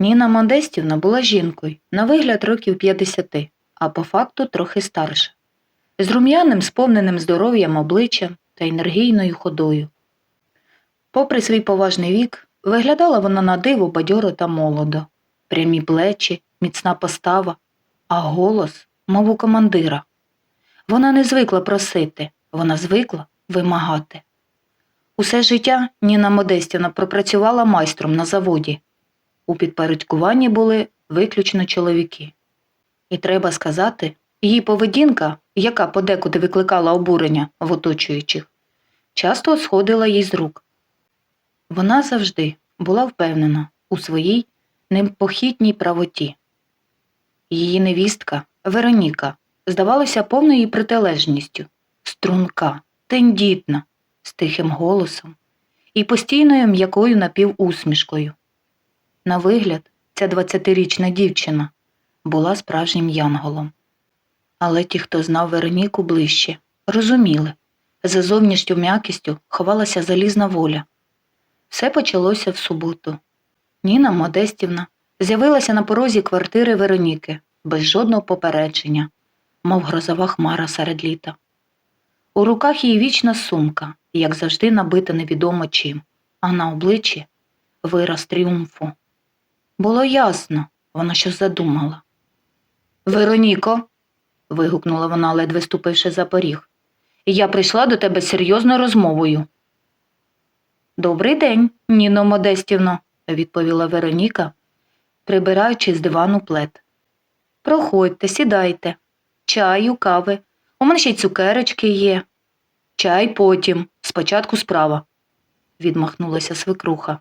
Ніна Модестівна була жінкою, на вигляд років 50, а по факту трохи старша, з рум'яним, сповненим здоров'ям обличчям та енергійною ходою. Попри свій поважний вік, виглядала вона на диво бадьоро та молодо, прямі плечі, міцна постава, а голос, мов у командира. Вона не звикла просити, вона звикла вимагати. Усе життя Ніна Модестівна пропрацювала майстром на заводі. У підпорядкуванні були виключно чоловіки. І треба сказати, її поведінка, яка подекуди викликала обурення в оточуючих, часто сходила їй з рук. Вона завжди була впевнена у своїй непохитній правоті. Її невістка Вероніка здавалася повною протилежністю, струнка, тендітна, з тихим голосом і постійною м'якою напівусмішкою. На вигляд, ця 20-річна дівчина була справжнім янголом. Але ті, хто знав Вероніку ближче, розуміли, за зовнішню м'якістю ховалася залізна воля. Все почалося в суботу. Ніна Модестівна з'явилася на порозі квартири Вероніки без жодного попередження, мов грозова хмара серед літа. У руках її вічна сумка, як завжди набита невідомо чим, а на обличчі вираз тріумфу. Було ясно, вона щось задумала. Вероніко, вигукнула вона, ледве ступивши за поріг, я прийшла до тебе з серйозною розмовою. Добрий день, Ніно Модестівно, відповіла Вероніка, прибираючи з дивану плед. Проходьте, сідайте. Чаю, кави. У мене ще й цукерочки є. Чай потім, спочатку справа, відмахнулася свекруха.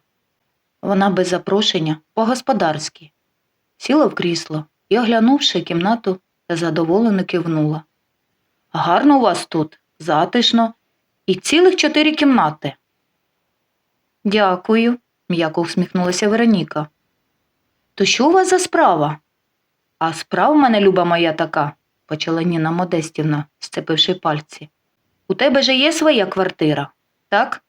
Вона без запрошення по-господарськи. Сіла в крісло і, оглянувши кімнату, задоволено кивнула. Гарно у вас тут, затишно, і цілих чотири кімнати. Дякую, м'яко усміхнулася Вероніка. То що у вас за справа? А справа в мене, люба моя така, почала Ніна Модестівна, сцепивши пальці. У тебе же є своя квартира, так?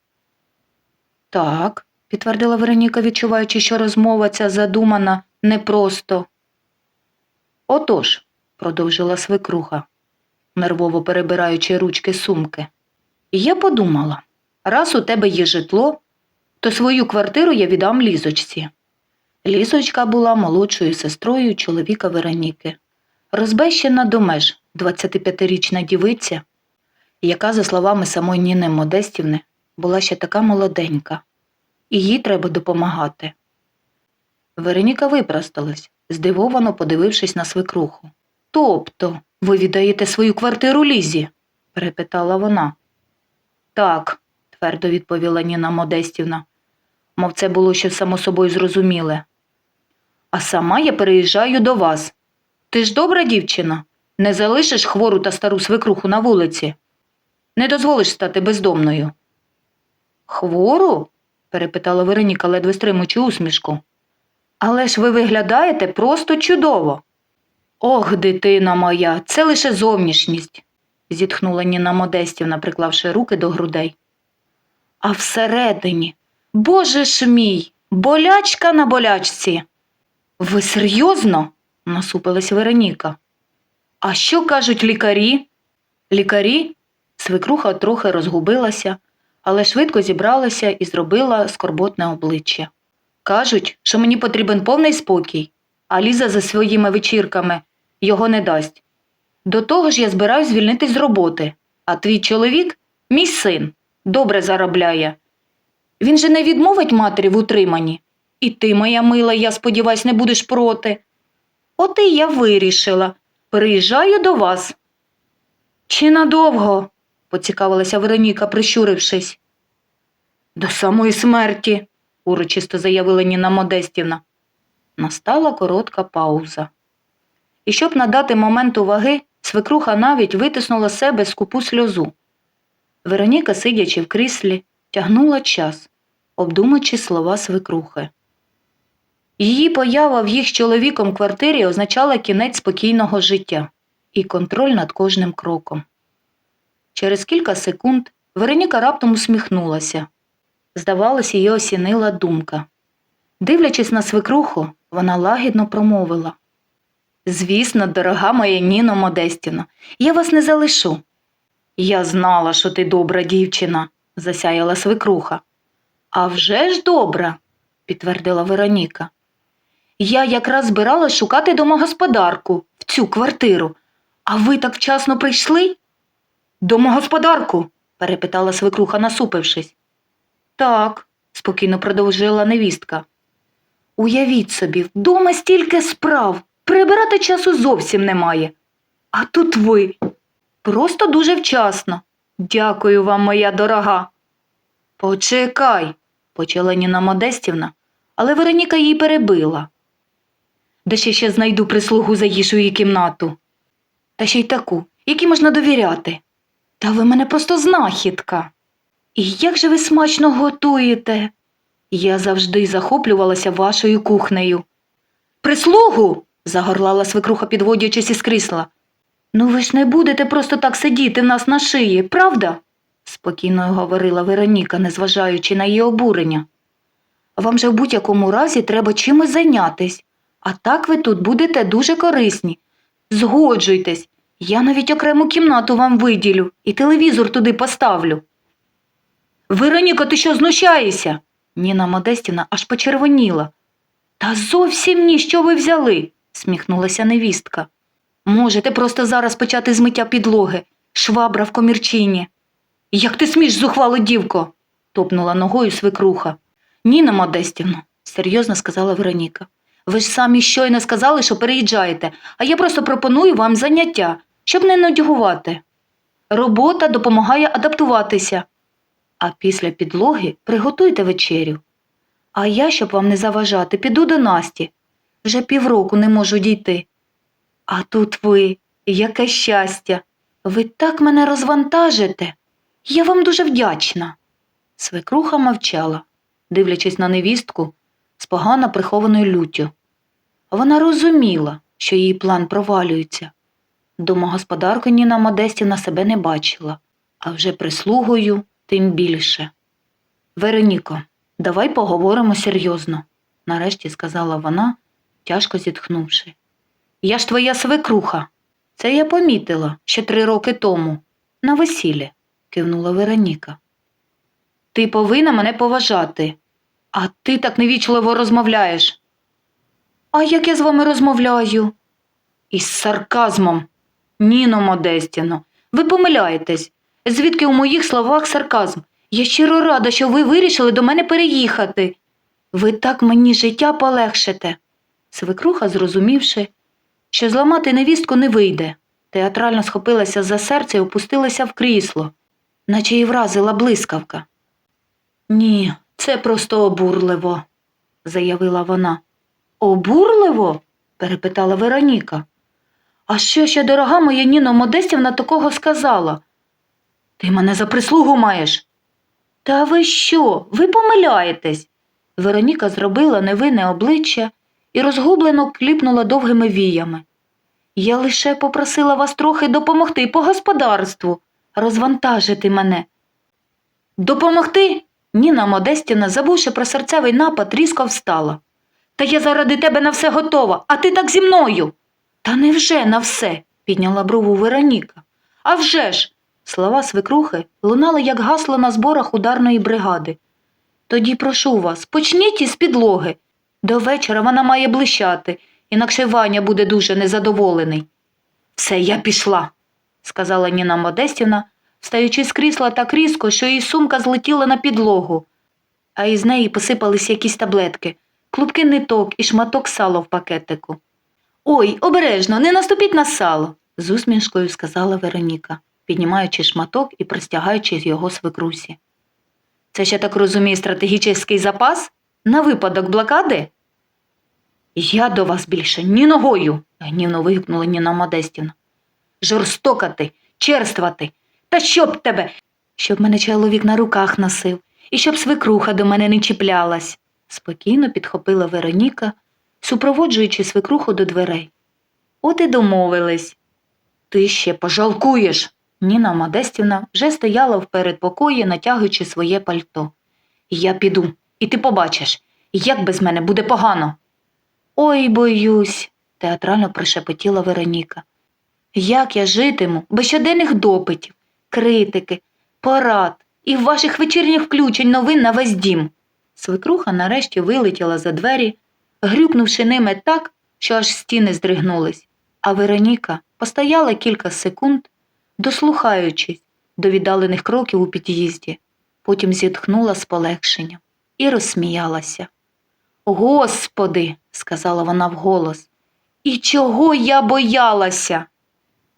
Так, підтвердила Вероніка, відчуваючи, що розмова ця задумана непросто. Отож, продовжила свекруха, нервово перебираючи ручки сумки. Я подумала, раз у тебе є житло, то свою квартиру я віддам лізочці. Лізочка була молодшою сестрою чоловіка Вероніки, розбещена до меж 25-річна дівиця, яка, за словами самої Ніни Модестівни, була ще така молоденька, і їй треба допомагати. Вероніка випросталась, здивовано подивившись на свекруху. Тобто, ви віддаєте свою квартиру Лізі? перепитала вона. Так, твердо відповіла Ніна Модестівна, мов це було ще само собою зрозуміле. А сама я переїжджаю до вас. Ти ж добра дівчина, не залишиш хвору та стару свекруху на вулиці. Не дозволиш стати бездомною. Хвору? Перепитала Вероніка, ледве стримуючи усмішку. Але ж ви виглядаєте просто чудово. Ох, дитина моя, це лише зовнішність, зітхнула Ніна Модестівна, приклавши руки до грудей. А всередині, боже ж мій, болячка на болячці. Ви серйозно? насупилась Вероніка. А що кажуть лікарі? Лікарі? Свекруха трохи розгубилася, але швидко зібралася і зробила скорботне обличчя. Кажуть, що мені потрібен повний спокій, а Ліза за своїми вечірками його не дасть. До того ж я збираюсь звільнитись з роботи, а твій чоловік, мій син, добре заробляє. Він же не відмовить матері в утриманні. І ти, моя мила, я сподіваюсь, не будеш проти. От і я вирішила. Приїжджаю до вас. Чи надовго? Поцікавилася Вероніка, прищурившись. До самої смерті, урочисто заявила Ніна Модестівна. Настала коротка пауза. І щоб надати моменту ваги, свекруха навіть витиснула себе скупу сльозу. Вероніка, сидячи в кріслі, тягнула час, обдумуючи слова свекрухи. Її поява в їх чоловіком квартирі означала кінець спокійного життя і контроль над кожним кроком. Через кілька секунд Вероніка раптом усміхнулася. Здавалось, її осінила думка. Дивлячись на свекруху, Вона лагідно промовила. Звісно, дорога моя Ніно Модестіно, я вас не залишу. Я знала, що ти добра дівчина, засяяла свекруха. А вже ж добра, підтвердила Вероніка. Я якраз збиралась шукати домогосподарку в цю квартиру. А ви так вчасно прийшли? Домогосподарку? перепитала свекруха, насупившись. Так, спокійно продовжила невістка. Уявіть собі, вдома стільки справ, прибирати часу зовсім немає. А тут ви. Просто дуже вчасно. Дякую вам, моя дорога. Почекай, почала Ніна Модестівна, але Вероніка її перебила. Де ще ще знайду прислугу за їжу її кімнату. Та ще й таку, якій можна довіряти. Та ви мене просто знахідка. І як же ви смачно готуєте? Я завжди захоплювалася вашою кухнею. Прислугу. загорлала свекруха, підводячись із крісла. Ну ви ж не будете просто так сидіти в нас на шиї, правда? спокійно говорила Вероніка, незважаючи на її обурення. Вам же в будь-якому разі треба чимось зайнятись, а так ви тут будете дуже корисні. Згоджуйтесь, я навіть окрему кімнату вам виділю і телевізор туди поставлю. Вероніка, ти що знущаєшся? Ніна Модестіна аж почервоніла. Та зовсім ні, що ви взяли, сміхнулася невістка. Можете просто зараз почати з миття підлоги, швабра в комірчині. Як ти смієш, зухвало дівко? топнула ногою свекруха. Ніна Модестівна, серйозно сказала Вероніка. Ви ж самі щойно сказали, що переїжджаєте, а я просто пропоную вам заняття, щоб не нудьгувати. Робота допомагає адаптуватися. А після підлоги приготуйте вечерю. А я, щоб вам не заважати, піду до Насті. Вже півроку не можу дійти. А тут ви, яке щастя. Ви так мене розвантажите. Я вам дуже вдячна. Свекруха мовчала, дивлячись на невістку з погано прихованою люттю. Вона розуміла, що її план провалюється. Домогосподарка Ніна Модестівна себе не бачила, а вже прислугою тим більше. Вероніко, давай поговоримо серйозно, нарешті сказала вона, тяжко зітхнувши. Я ж твоя свекруха. Це я помітила ще три роки тому, на весіллі, кивнула Вероніка. Ти повинна мене поважати, а ти так невічливо розмовляєш. А як я з вами розмовляю? Із сарказмом. Ніно Модестіно, ви помиляєтесь. Звідки у моїх словах сарказм? Я щиро рада, що ви вирішили до мене переїхати. Ви так мені життя полегшите. Свекруха, зрозумівши, що зламати невістку не вийде, театрально схопилася за серце і опустилася в крісло, наче її вразила блискавка. Ні, це просто обурливо, заявила вона. Обурливо? перепитала Вероніка. А що ще дорога моя Ніно Модестівна такого сказала? Ти мене за прислугу маєш. Та ви що? Ви помиляєтесь. Вероніка зробила невинне обличчя і розгублено кліпнула довгими віями. Я лише попросила вас трохи допомогти по господарству, розвантажити мене. Допомогти? Ніна Модестіна, забувши про серцевий напад, різко встала. Та я заради тебе на все готова, а ти так зі мною. Та невже на все? підняла брову Вероніка. «А вже ж!» Слова свекрухи лунали, як гасло на зборах ударної бригади. Тоді прошу вас, почніть із підлоги. До вечора вона має блищати, інакше Ваня буде дуже незадоволений. Все, я пішла, сказала Ніна Модестівна, встаючи з крісла так різко, що її сумка злетіла на підлогу, а із неї посипались якісь таблетки, клубки ниток і шматок сала в пакетику. Ой, обережно, не наступіть на сало, з усмішкою сказала Вероніка, піднімаючи шматок і простягаючи його свекрусі. Це ще так розумію стратегічний запас на випадок блокади? Я до вас більше ні ногою, гнівно вигукнула Ніна Модестівна. Жорстокати, черствати, та щоб тебе, щоб мене чоловік на руках носив, і щоб свекруха до мене не чіплялась, спокійно підхопила Вероніка, супроводжуючи свекруху до дверей. От і домовились. Ти ще пожалкуєш. Ніна Модестівна вже стояла в передпокої, натягуючи своє пальто. Я піду, і ти побачиш, як без мене буде погано. Ой, боюсь, театрально прошепотіла Вероніка. Як я житиму без щоденних допитів, критики, порад і ваших вечірніх включень новин на весь дім. Свекруха нарешті вилетіла за двері, грюкнувши ними так, що аж стіни здригнулись, а Вероніка постояла кілька секунд, дослухаючись до віддалених кроків у під'їзді, потім зітхнула з полегшенням і розсміялася. Господи, сказала вона вголос, і чого я боялася?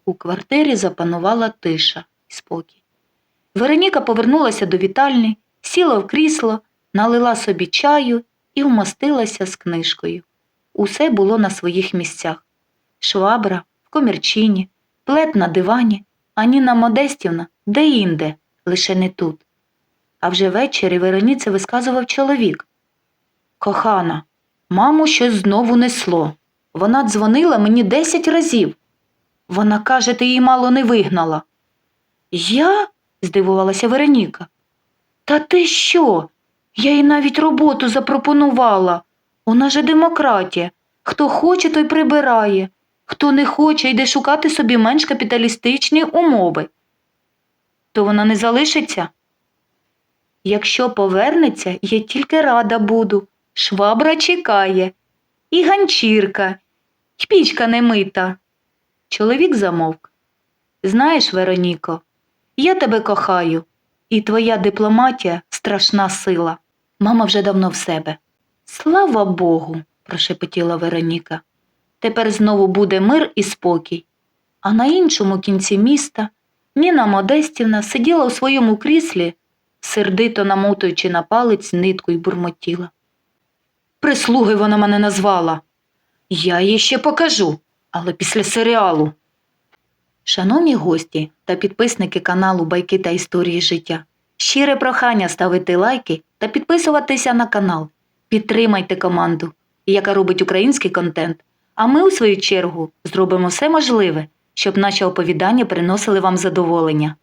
У квартирі запанувала тиша і спокій. Вероніка повернулася до вітальні, сіла в крісло, налила собі чаю і вмостилася з книжкою. Усе було на своїх місцях. Швабра в комірчині, плед на дивані, а Ніна Модестівна де-інде, лише не тут. А вже ввечері Вероніці висказував чоловік. Кохана, маму щось знову несло. Вона дзвонила мені десять разів. Вона каже, ти її мало не вигнала. Я? здивувалася Вероніка. Та ти що? Я їй навіть роботу запропонувала. У нас же демократія. Хто хоче, той прибирає, хто не хоче, йде шукати собі менш капіталістичні умови. То вона не залишиться? Якщо повернеться, я тільки рада буду. Швабра чекає, і ганчірка, і пічка не мита. Чоловік замовк. Знаєш, Вероніко, я тебе кохаю, і твоя дипломатія страшна сила. Мама вже давно в себе. Слава Богу, прошепотіла Вероніка. Тепер знову буде мир і спокій. А на іншому кінці міста Ніна Модестівна сиділа у своєму кріслі, сердито намотуючи на палець нитку й бурмотіла. Прислуги вона мене назвала. Я їй ще покажу, але після серіалу. Шановні гості та підписники каналу Байки та історії життя. Щире прохання ставити лайки та підписуватися на канал. Підтримайте команду, яка робить український контент. А ми, у свою чергу, зробимо все можливе, щоб наші оповідання приносили вам задоволення.